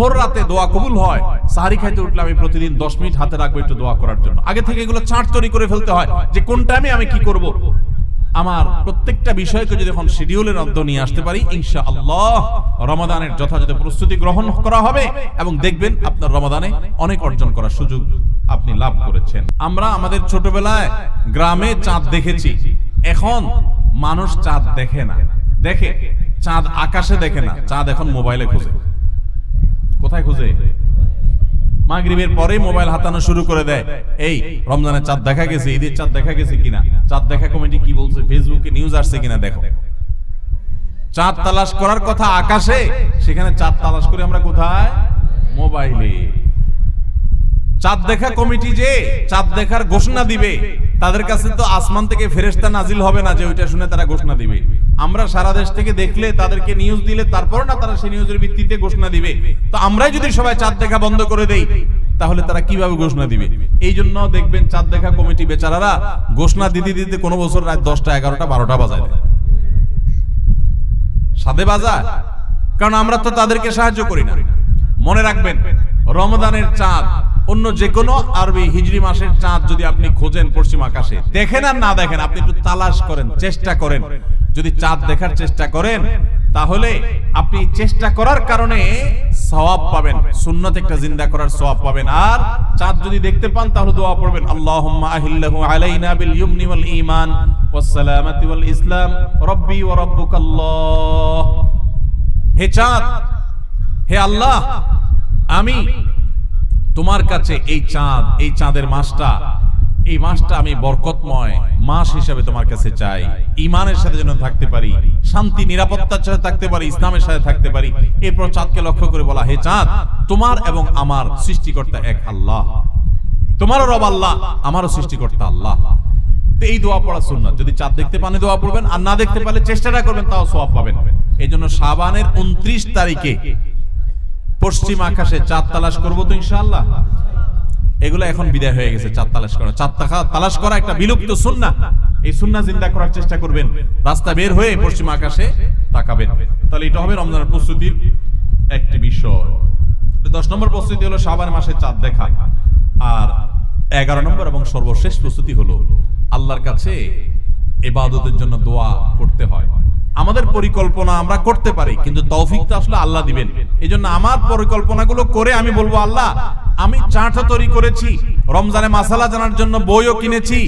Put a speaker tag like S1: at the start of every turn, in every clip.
S1: ভোর রাতে দোয়া কবুল হয়। সাহারি খাইতে উঠলে আমি প্রতিদিন দশ মিনিট হাতে রাখব একটু দোয়া করার জন্য। আগে থেকে এগুলো চার্ট তৈরি করে ফেলতে হয় যে কোন টাইমে আমি কি করব। আমার প্রত্যেকটা বিষয়কে যদি এখন শিডিউলের মধ্যে নিয়ে আসতে পারি ইনশা আল্লাহ রমাদানের যথাযথ প্রস্তুতি গ্রহণ করা হবে এবং দেখবেন আপনার রমাদানে অনেক অর্জন করার সুযোগ আপনি লাভ করেছেন। আমরা আমাদের ছোটবেলায় গ্রামে চাঁদ দেখেছি। এখন মানুষ চাঁদ দেখে না। দেখে, চাঁদ আকাশে দেখে না। চাঁদ এখন মোবাইলে খোঁজে। কোথায় খুঁজে? মাগরিবের পরে মোবাইল হাতানো শুরু করে দেয়। এই, রমজানের চাঁদ দেখা গেছে, ঈদের চাঁদ দেখা গেছে কিনা? চাঁদ দেখা কমিটি কি বলছে? ফেসবুকে নিউজ আসছে কিনা দেখো। চাঁদ তালাশ করার কথা আকাশে, সেখানে চাঁদ তালাশ করে আমরা কোথায়? মোবাইলে। চাঁদ দেখা কমিটি যে, চাঁদ দেখার ঘোষণা দিবে। তাদের কাছে তো আসমান থেকে ফেরেস্তা নাজিল হবে না যে, ওইটা শুনে তারা ঘোষণা দিবে। আমরা সারা দেশ থেকে দেখলে, তাদেরকে নিউজ দিলে তারপর না তারা সেই নিউজের ভিত্তিতে ঘোষণা দিবে। তো আমরাই যদি সবাই চাঁদ দেখা বন্ধ করে দেই, তাহলে তারা কীভাবে ঘোষণা দিবে? এই জন্য দেখবেন চাঁদ দেখা কমিটি বেচারারা ঘোষণা দিতে দিতে কোনো বছর রাত দশটা, এগারোটা, বারোটা বাজায় সাদে বাজায় কারণ আমরা তো তাদেরকে সাহায্য করি না। মনে রাখবেন রমদানের চাঁদ, অন্য যে কোনো আরবি হিজরি মাসের চাঁদ যদি আপনি খোঁজেন পশ্চিম আকাশে, দেখেন আর না দেখেন, আপনি একটু তালাশ করেন, চেষ্টা করেন। যদি চাঁদ দেখার চেষ্টা করেন, তাহলে আপনি চেষ্টা করার কারণে সওয়াব পাবেন। সুন্নত একটা জিন্দা করার সওয়াব পাবেন। আর চাঁদ যদি দেখতে পান, তাহলে দোয়া পড়বেন, আল্লাহুম্মা আহিল্লাহু আলাইনা বিল ইয়ুমনি ওয়াল ঈমান ওয়াস সালামাতি ওয়াল ইসলাম, রব্বি ওয়া রাব্বুকাল্লাহ। হে চাঁদ, হে আল্লাহ, আমি তোমার কাছে এই চাঁদ, এই চাঁদের মাসটা, এই মাসটা আমি বরকতময় মাস হিসেবে তোমার কাছে চাই। ইমানের সাথে যেন থাকতে পারি, শান্তি, নিরাপত্তার সাথে থাকতে পারি, ইসলামের সাথে থাকতে পারি। এরপর চাঁদকে লক্ষ্য করে বলা, হে চাঁদ, তোমার এবং আমার সৃষ্টিকর্তা এক আল্লাহ। তোমারও রব আল্লাহ, আমারও সৃষ্টিকর্তা আল্লাহ। এই দোয়া পড়া সুন্নাত। যদি চাঁদ দেখতে পান দোয়া পড়বেন, আর না দেখতে পারলে চেষ্টাটা করবেন, তাও সওয়াব পাবেন। এই জন্য শাবানের উনত্রিশ তারিখে পশ্চিম আকাশে চাঁদ তালাশ করব তো ইনশাআল্লাহ। এগুলো এখন বিদায় হয়ে গেছে, চাঁদ তালাশ করা। চাঁদ তালাশ করা একটা বিলুপ্ত সুন্না। এই সুন্না জিন্দা করার চেষ্টা করবেন। রাস্তা বের হয়ে পশ্চিম আকাশে তাকাবেন। তাহলে এটা হবে রমজানের প্রস্তুতির একটি বিষয় দশ নম্বর প্রস্তুতি হলো শাবান মাসে চাঁদ দেখা। আর এগারো নম্বর এবং সর্বশেষ প্রস্তুতি হলো আল্লাহর কাছে এবাদতের জন্য দোয়া করতে হয়। আমাদের পরিকল্পনা আমরা করতে পারি, কিন্তু তৌফিকটা আসলে আল্লাহ দিবেন। এই জন্য আমার পরিকল্পনাগুলো করে আমি বলব, আল্লাহ আমি চাঁটা তৈরি করেছি, রমজানে মাসালা জানার জন্য বইও কিনেছি,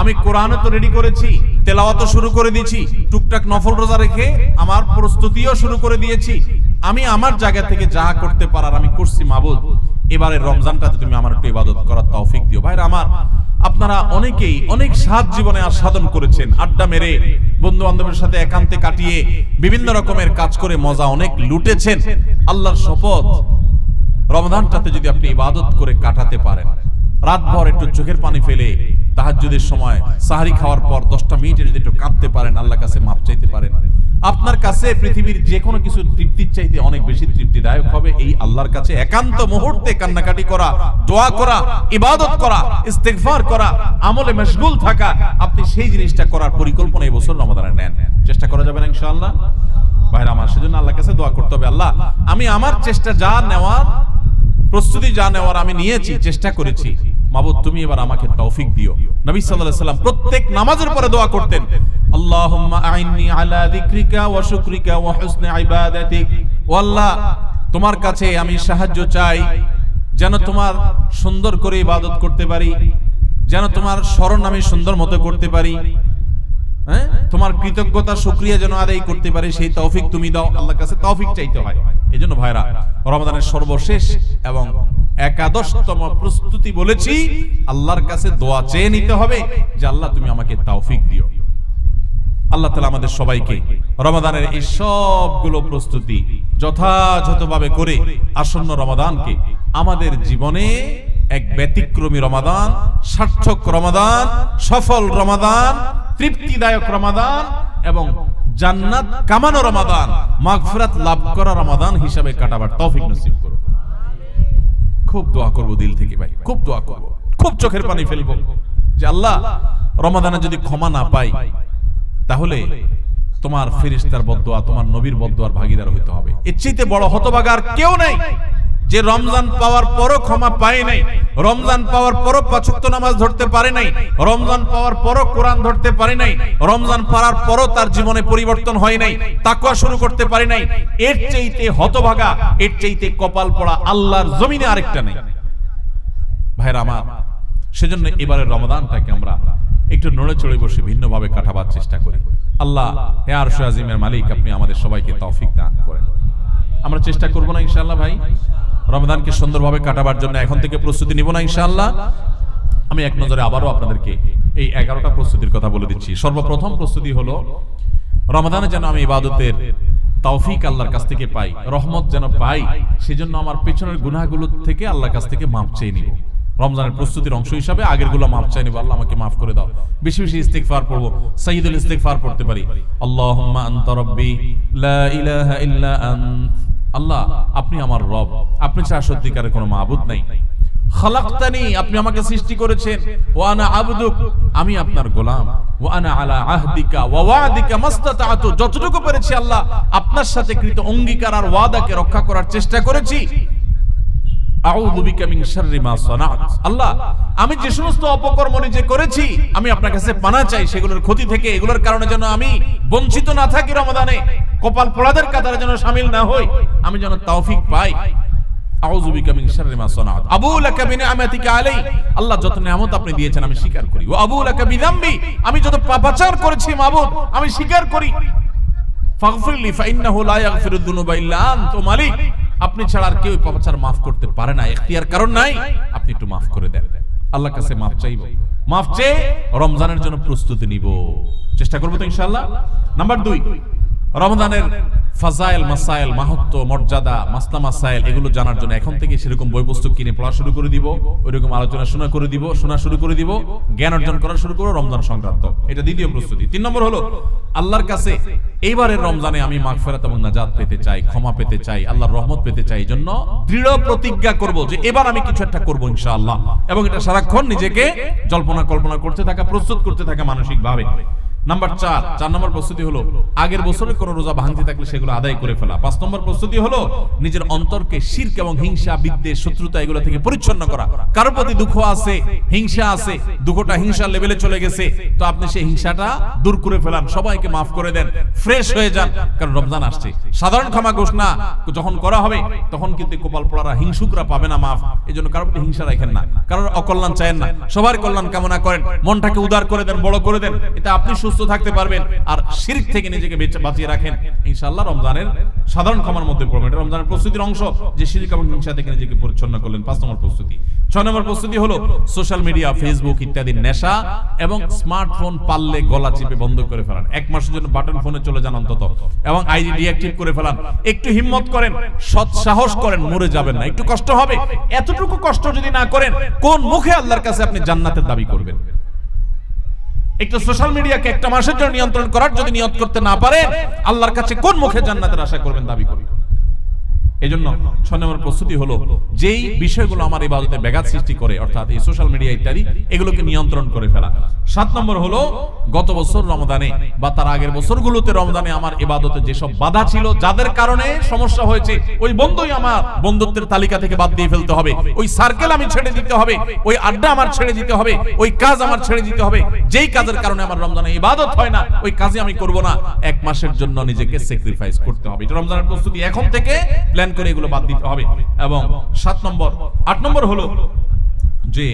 S1: আমি কোরআনও তো রেডি করেছি, তেলাওয়াতও শুরু করে দিয়েছি, টুকটাক নফল রোজা রেখে আমার প্রস্তুতিও শুরু করে দিয়েছি। আমি আমার জায়গা থেকে যা করতে পারার আমি করছি মাবুদ। এবারে রমজানটাতে তুমি আমার একটু ইবাদত করার তৌফিক দিও। ভাইরা আমার, আপনারা অনেকেই অনেক সাত জীবনে আস্বাদন করেছেন, আড্ডা মেরে বন্ধু বান্ধবের সাথে একান্তে কাটিয়ে, বিভিন্ন রকমের কাজ করে মজা অনেক লুটেছেন। আল্লাহর শপথ রমজানটাতে যদি আপনি ইবাদত করে কাটাতে পারেন, রাতভর একটু চোখের পানি ফেলে তাহাজ্জুদের সময় সাহারি খাওয়ার পর দশটা মিনিটে যদি একটু কাঁদতে পারেন আল্লাহ কাছে মাপ চাইতে পারেন। আপনার কাছে পৃথিবীর যে কোনো কিছু তৃপ্তির চাইতে অনেক বেশি তৃপ্তিদায়ক হবে এই আল্লাহর কাছে একান্ত মুহূর্তে কান্নাকাটি করা, দোয়া করা, ইবাদত করা, ইস্তেগফার করা, আমলে মশগুল থাকা, আপনি সেই জিনিসটা করার পরিকল্পনা এই বছর রমাদানে নেন। চেষ্টা করা যাবে না ইনশাআল্লাহ? ভাইরা, আমার সেজন্য আল্লাহর কাছে দোয়া করতে হবে। আল্লাহ, আমি আমার চেষ্টা যা নেওয়ার প্রস্তুতি যা নেওয়ার আমি নিয়েছি, চেষ্টা করেছি। মাবুদ, তুমি এবার আমাকে তৌফিক দিও। নবী সাল্লাল্লাহু আলাইহি সাল্লাম প্রত্যেক নামাজের পরে দোয়া করতেন, আল্লাহুম্মা আইন্নি আলা যিকরিকা ওয়া শুকরিকা ওয়া হুসনি ইবাদাতিক। ও আল্লাহ, তোমার কাছে আমি সাহায্য চাই, যেন তোমার সুন্দর করে ইবাদত করতে পারি, যেন তোমার স্মরণ আমি সুন্দর মতো করতে পারি। হ্যাঁ? তোমার কৃতজ্ঞতা, শুক্রিয়া যেন আদায় করতে পারি, সেই তৌফিক তুমি দাও। আল্লাহর কাছে তৌফিক চাইতে হয়। এই জন্য ভাইরা রমাদানের সর্বশেষ এবং একাদশতম প্রস্তুতি বলেছি, আল্লাহর কাছে দোয়া চেয়ে নিতে হবে যে আল্লাহ তুমি আমাকে তৌফিক দিও। আল্লাহ তালা আমাদের সবাইকে রমাদানের এই সবগুলো প্রস্তুতি যথাযথভাবে করে আসন্ন রমাদানকে আমাদের জীবনে এক ব্যতিক্রমী রমাদান সার্থক রমাদান সফল রমাদান তৃপ্তিদায়ক রমাদান এবং জান্নাত কামানো রমাদান, মাগফিরাত লাভ করা রমাদান হিসাবে কাটাবার তৌফিক নসিব করো খুব দোয়া করব দিল থেকে ভাই, খুব দোয়া করব। খুব চোখের পানি ফেলব যে আল্লাহ, রমাদানে যদি ক্ষমা না পাই, তাহলে তোমার ফেরিস্তার বদোয়া তোমার নবীর বদোয়ার ভাগিদার হইতে হবে। এর চাইতে বড় হতবাগার কেউ নাই। যে রমজান পাওয়ার পরও ক্ষমা পায় নাই, রমজান পাওয়ার পরও পাঁচক্ত নামাজ ধরতে পারে নাই, রমজান পাওয়ার পরও কোরআন ধরতে পারে নাই, রমজান পাওয়ার পরও তার জীবনে পরিবর্তন হয় নাই তাকুয়া শুরু করতে পারে নাই, এর চাইতে হতভাগা, এর চাইতে কপাল পড়া আল্লাহর জমিনে আরেকটা নেই। ভাইরা আমার, সেজন্য এবারের রমাদানটাকে আমরা একটু নড়ে চড়ে বসে ভিন্নভাবে কাটাবার চেষ্টা করি। আল্লাহ, হে আরশ আজিমের মালিক, আপনি আমাদের সবাইকে তৌফিক দান করেন। আমরা চেষ্টা করব না ইনশাআল্লাহ ভাই? রমাদানকে সুন্দরভাবে কাটাবার জন্য এখন থেকে প্রস্তুতি নিব না ইনশাআল্লাহ। আমি এক নজরে আবারও আপনাদেরকে এই এগারোটা প্রস্তুতির কথা বলে দিচ্ছি। সর্বপ্রথম প্রস্তুতি হলো রমাদানে যেন আমি ইবাদতের তৌফিক আল্লাহর কাছ থেকে পাই, রহমত যেন পাই, সেজন্য আমার পেছনের গুনাহগুলো থেকে আল্লাহর কাছ থেকে মাপ চেয়ে নিব। রমজানের প্রস্তুতির অংশ হিসাবে আগেরগুলো মাপ চাই নিব। আল্লাহ আমাকে মাফ করে দাও। বেশি বেশি ইস্তেগফার পড়ব, সাইয়্যিদুল ইস্তেগফার পড়তে পারি। আন্ত। আল্লাহ, আপনি আমার রব। আপনি ছাড়া সত্যিকারের কোনো মাবুদ নাই। খালাকতানি, আপনি আমাকে সৃষ্টি করেছেন। আবদুক, আমি আপনার গোলাম। আলা আহদিকা ওয়া ওয়াদিকা যতটুকু পেরেছি আল্লাহ, আপনার সাথে কৃত অঙ্গীকার আর ওয়াদাকে রক্ষা করার চেষ্টা করেছি। আল্লাহ, আমি যে সমস্ত অপকর্ম নিজে করেছি, আমি আপনার কাছে পানা চাই, সেগুলোর ক্ষতি থেকে, এগুলোর কারণে যেন আমি বঞ্চিত না থাকি রমাদানে কপাল পোড়াদের কাতারে যেন শামিল না হই, আমি যেন তৌফিক পাই। আউযু বিকা মিন শাররি মা সানাত আবু লাকা বিনিআমাতিকা আলাই আল্লাহ যত নিয়ামত আপনি দিয়েছেন, আমি স্বীকার করি। ওয়া আবু লাকা বিযামবি। আমি যত পাপাচার করেছি, মাবুদ, আমি স্বীকার করি। ফাগফিরলি, ফাইন্নাহু লা ইয়াগফিরুদ দুনুবা ইল্লা আনতু মালিক। আপনি ছাড়া আর কেউ পাপাচার মাফ করতে পারে না। এখতিয়ার কারণ নাই, আপনি একটু মাফ করে দেন। আল্লাহর কাছে মাফ চাইব। মাফ চেয়ে রমজানের জন্য প্রস্তুতি নিব। চেষ্টা করব তো ইনশাআল্লাহ। নাম্বার দুই রমজানের ফাজাইল, মাসাইল মাহাত্ম মর্যাদা, মাসলা, মাসাইল, এগুলো জানার জন্য এখন থেকে সেরকম বই পুস্তক কিনে পড়া শুরু করে দিব, ওইরকম আলোচনা শোনা করে দিব, শোনা শুরু করে দিব, জ্ঞান অর্জন করা শুরু করব রমজান সংক্রান্ত। এটা দ্বিতীয় প্রস্তুতি। তিন নম্বর হলো, আল্লাহর কাছে এইবারের রমজানে আমি মাগফিরাত এবং নাজাত পেতে চাই, ক্ষমা পেতে চাই, আল্লাহর রহমত পেতে চাই জন্য দৃঢ় প্রতিজ্ঞা করব যে এবার আমি কিছু একটা করব ইনশাআল্লাহ। এবং এটা সারাক্ষণ নিজেকে জল্পনা কল্পনা করতে থাকা, প্রস্তুত করতে থাকা মানসিক ভাবে নাম্বার চার চার নম্বর প্রস্তুতি হলো, আগের বছরের কোন রোজা ভাঙতে থাকলে সেগুলো আদায় করে ফেলা। পাঁচ নম্বর প্রস্তুতি হলো, নিজের অন্তরকে শির্ক এবং হিংসা, বিদ্বেষ, শত্রুতা এগুলো থেকে পরিচ্ছন্ন করা। প্রতি দুঃখ আছে, হিংসা আছে, দুঃখটা লেভেলে চলে গেছে, তো আপনি সেই হিংসাটা দূর করে ফেলান। সবাইকে মাফ করে দেন, ফ্রেশ হয়ে যান, কারণ রমজান আসছে। সাধারণ ক্ষমা ঘোষণা, যখন করা হবে, তখন কিন্তু কপাল পড়ারা হিংসুকরা পাবে না মাফ। এই জন্য কারোর প্রতি হিংসা রাখেন না, কারোর অকল্যাণ চায়েন না। সবার কল্যাণ কামনা করেন, মনটাকে উদার করে দেন, বড় করে দেন, এতে আপনি সুস্থ থাকতে পারবেন আর শিরিক থেকে নিজেকে বাঁচিয়ে রাখেন। ইনশাআল্লাহ রমজানের সাধারণ ক্ষমার মধ্যে পড়বেন। এটা রমজানের প্রস্তুতির অংশ। যে শিরিক এবং হিংসা থেকে নিজেকে পরিচ্ছন্ন করলেন, পাঁচ নম্বর প্রস্তুতি। ছয় নম্বর প্রস্তুতি হলো সোশ্যাল মিডিয়া, ফেসবুক ইত্যাদির নেশা এবং স্মার্টফোন পারলে গলা চিপে বন্ধ করে ফেলান। এক মাসের জন্য বাটন ফোনে চলে যান অন্তত। এবং আইডি ডিঅ্যাক্টিভ করে ফেলান। একটু হিম্মত করেন সৎ সাহস করেন, মরে যাবেন না। একটু কষ্ট হবে। এতটুকু কষ্ট যদি না করেন, কোন মুখে আল্লাহর কাছে আপনি জান্নাতের দাবি করবেন? একটু সোশ্যাল মিডিয়াকে একটা মাসের জন্য নিয়ন্ত্রণ করার যদি নিয়ত করতে না পারে, আল্লাহর কাছে কোন মুখে জান্নাতের আশা করবেন দাবি করবেন এই জন্য ছয় নম্বর প্রস্তুতি হলো, যেই বিষয়গুলো আমার ইবাদতে ব্যাঘাত সৃষ্টি করে, অর্থাৎ এই সোশ্যাল মিডিয়া ইত্যাদি, এগুলোকে নিয়ন্ত্রণ করে ফেলা। সাত নম্বর হলো, গত বছর রমদানে বা তার আগের বছরগুলোতে রমদানে আমার ইবাদতে যেসব বাধা ছিল, যাদের কারণে সমস্যা হয়েছে, ওই বন্ধুই আমার বন্ধুত্বের তালিকা থেকে বাদ দিয়ে ফেলতে হবে। ওই সার্কেল আমি ছেড়ে দিতে হবে, ওই আড্ডা আমার ছেড়ে দিতে হবে, ওই কাজ আমার ছেড়ে দিতে হবে। যেই কাজের কারণে আমার রমজানে ইবাদত হয় না, ওই কাজে আমি করব না। এক মাসের জন্য নিজেকে স্যাক্রিফাইস করতে হবে। এটা রমজানের প্রস্তুতি এখন থেকে প্ল্যান করে এগুলো বাদ দিতে হবে। এবং সাত নম্বর, আট নম্বর হলো যে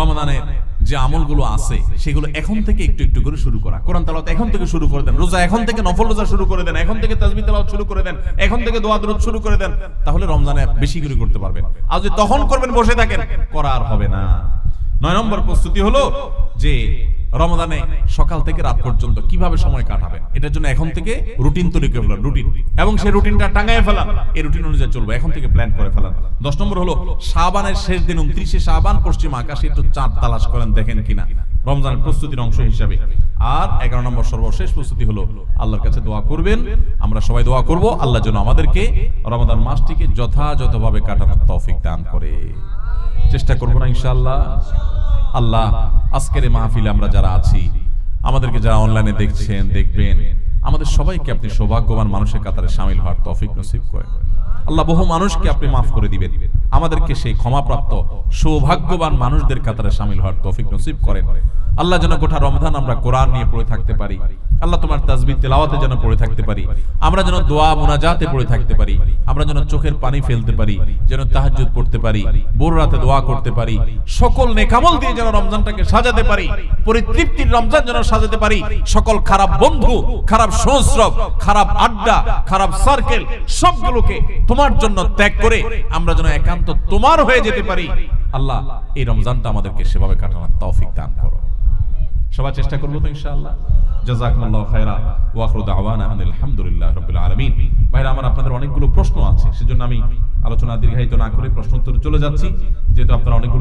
S1: রমজানের যে আমলগুলো আছে, সেগুলো এখন থেকে একটু একটু করে শুরু করা। কোরআন তালাত এখন থেকে শুরু করে দেন। রোজা এখন থেকে নফল রোজা শুরু করে দেন। এখন থেকে তাজমি তালাত শুরু করে দেন। এখন থেকে দোয়া দরুদ শুরু করে দেন। তাহলে রমজানে বেশি করে করতে পারবেন। আর যদি তখন করবেন, বসে থাকেন করা আর হবে না। নয় নম্বর প্রস্তুতি হলো যে রমজানে সকাল থেকে রাত পর্যন্ত কীভাবে সময় কাটাবেন? এটার জন্য এখন থেকে রুটিন তৈরি করে ফেলান রুটিন। এবং সেই রুটিনটা টাঙায় ফেলান এই রুটিন অনুযায়ী চলবে। এখন থেকে প্ল্যান করে ফেলান দশ নম্বর হলো সাবানের শেষ দিন উনত্রিশে শাবান, পশ্চিম আকাশে একটু চাঁদ তালাশ করেন, দেখেন কিনা। রমজানের প্রস্তুতির অংশ হিসাবে। আর এগারো নম্বর সর্বশেষ প্রস্তুতি হলো, আল্লাহর কাছে দোয়া করবেন। আমরা সবাই দোয়া করব। আল্লাহ যেন আমাদেরকে রমাদান মাসটিকে যথাযথভাবে কাটানোর তৌফিক দান করে। চেষ্টা করব না, ইনশাআল্লাহ। আল্লাহ, আজকের এই মাহফিলে আমরা যারা আছি, আমাদেরকে যারা অনলাইনে দেখছেন, দেখবেন, আমাদের সবাইকে আপনি সৌভাগ্যবান মানুষের কাতারে সামিল হওয়ার তফিক নসিব করেন। আল্লাহ বহু মানুষকে আপনি মাফ করে দিবেন। আমাদেরকে সেই ক্ষমাপ্রাপ্ত, সৌভাগ্যবান মানুষদের কাতারে সামিল হওয়ার তফিক নসিব করেন। আল্লাহ যেন গোটা রমজান আমরা কোরআন নিয়ে পড়ে থাকতে পারি। আল্লাহ তোমার তাজবি তেলাওয়াতে যেন পড়ে থাকতে পারি। আমরা যেন দোয়া মোনাজাতে পড়ে থাকতে পারি। আমরা যেন চোখের পানি ফেলতে পারি, যেন তাহাজ্জুদ পড়তে পারি বোর রাতে দোয়া করতে পারি। সকল নেকামল দিয়ে যেন রমজানটাকে সাজাতে পারি, পরিতৃপ্তির রমজান যেন সাজাতে পারি। সকল খারাপ বন্ধু, খারাপ সংস্রব খারাপ আড্ডা, খারাপ সার্কেল সবগুলোকে তোমার জন্য ত্যাগ করে আমরা যেন একান্ত তোমার হয়ে যেতে পারি। আল্লাহ এই রমজানটা আমাদেরকে সেভাবে কাটানোর তৌফিক দান করো। সবাই চেষ্টা করব তো ইনশাআল্লাহ। জাযাকুমুল্লাহু খায়রা ওয়া আখিরু দাওয়ানা আনিল হামদুলিল্লাহি রাব্বিল আলামিন। ভাইরা, আমার আপনাদের অনেকগুলো প্রশ্ন আছে, সেজন্য আমি আলোচনা দীর্ঘায়িত না করে প্রশ্ন উত্তর চলে যাচ্ছি। যেহেতু আপনারা অনেকগুলো